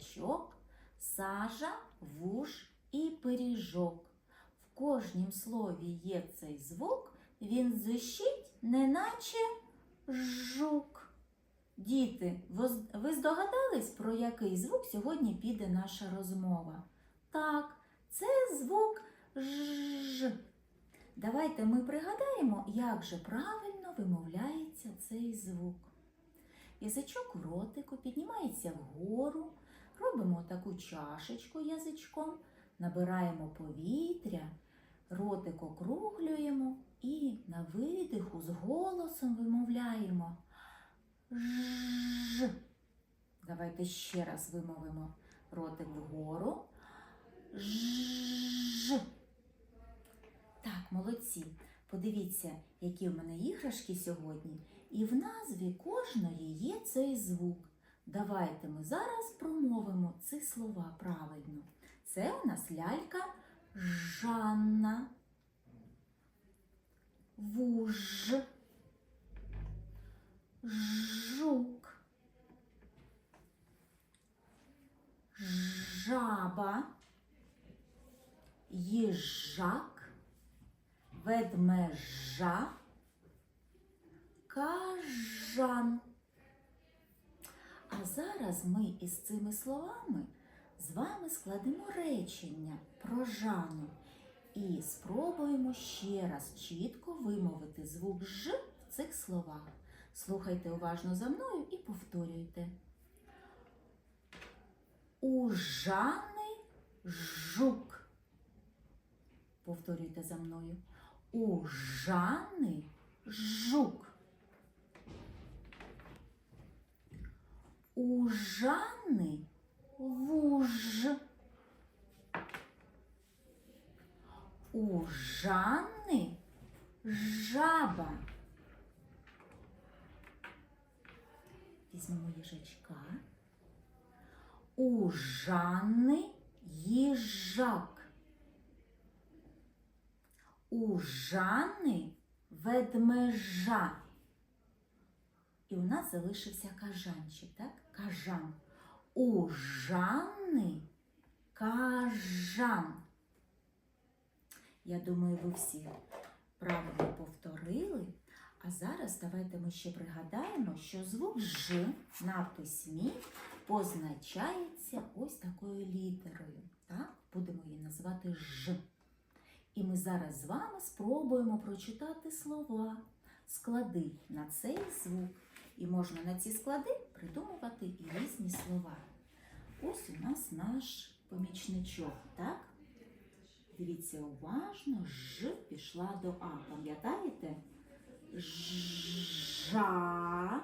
Чок, сажа, вуж і пиріжок. В кожнім слові є цей звук, він зищить, неначе жук. Діти, ви здогадались, про який звук сьогодні піде наша розмова? Так, це звук ж. Давайте ми пригадаємо, як же правильно вимовляється цей звук. Язичок в ротику піднімається вгору, робимо таку чашечку язичком, набираємо повітря, ротик округлюємо і на видиху з голосом вимовляємо ж. Давайте ще раз вимовимо ротик вгору. Ж. Так, молодці. Подивіться, які в мене іграшки сьогодні. І в назві кожної є цей звук. Давайте ми зараз промовимо ці слова правильно. Це у нас лялька Жанна. Вуж. Жук. Жаба. Їжак. Ведмежа. Кажан. А зараз ми із цими словами з вами складемо речення про Жанну і спробуємо ще раз чітко вимовити звук Ж в цих словах. Слухайте уважно за мною і повторюйте. У Жанни жук. Повторюйте за мною. У Жанни жук. У Жанни вуж. У Жанни жаба. Візьмемо їжачка. У Жанни їжак. У Жанни ведмежа. І у нас залишився кажанчик, так? Кажан. У Жанни кажан. Я думаю, ви всі правильно повторили. А зараз давайте ми ще пригадаємо, що звук Ж на письмі позначається ось такою літерою. Так? Будемо її називати Ж. І ми зараз з вами спробуємо прочитати слова, склади на цей звук. І можна на ці склади придумувати і різні слова. Ось у нас наш помічничок, так? Дивіться уважно, Ж пішла до А. Пам'ятаєте? Жа.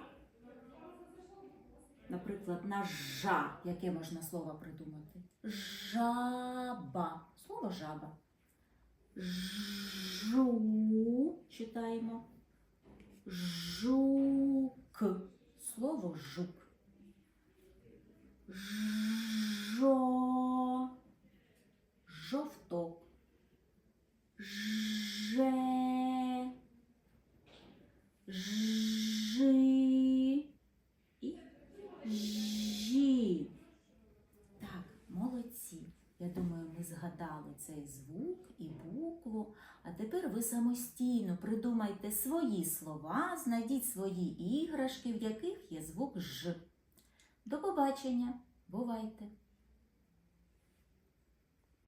Наприклад, на жа. Яке можна слово придумати? Жаба. Слово жаба. Жу. Читаємо. Жук. Слово жук. Жо. Жовток. Же. Жи. І жі. Так, молодці. Я думаю, ми згадали цей звук і букву. А тепер ви самостійно придумайте свої слова, знайдіть свої іграшки, в яких є звук Ж. До побачення. Бувайте!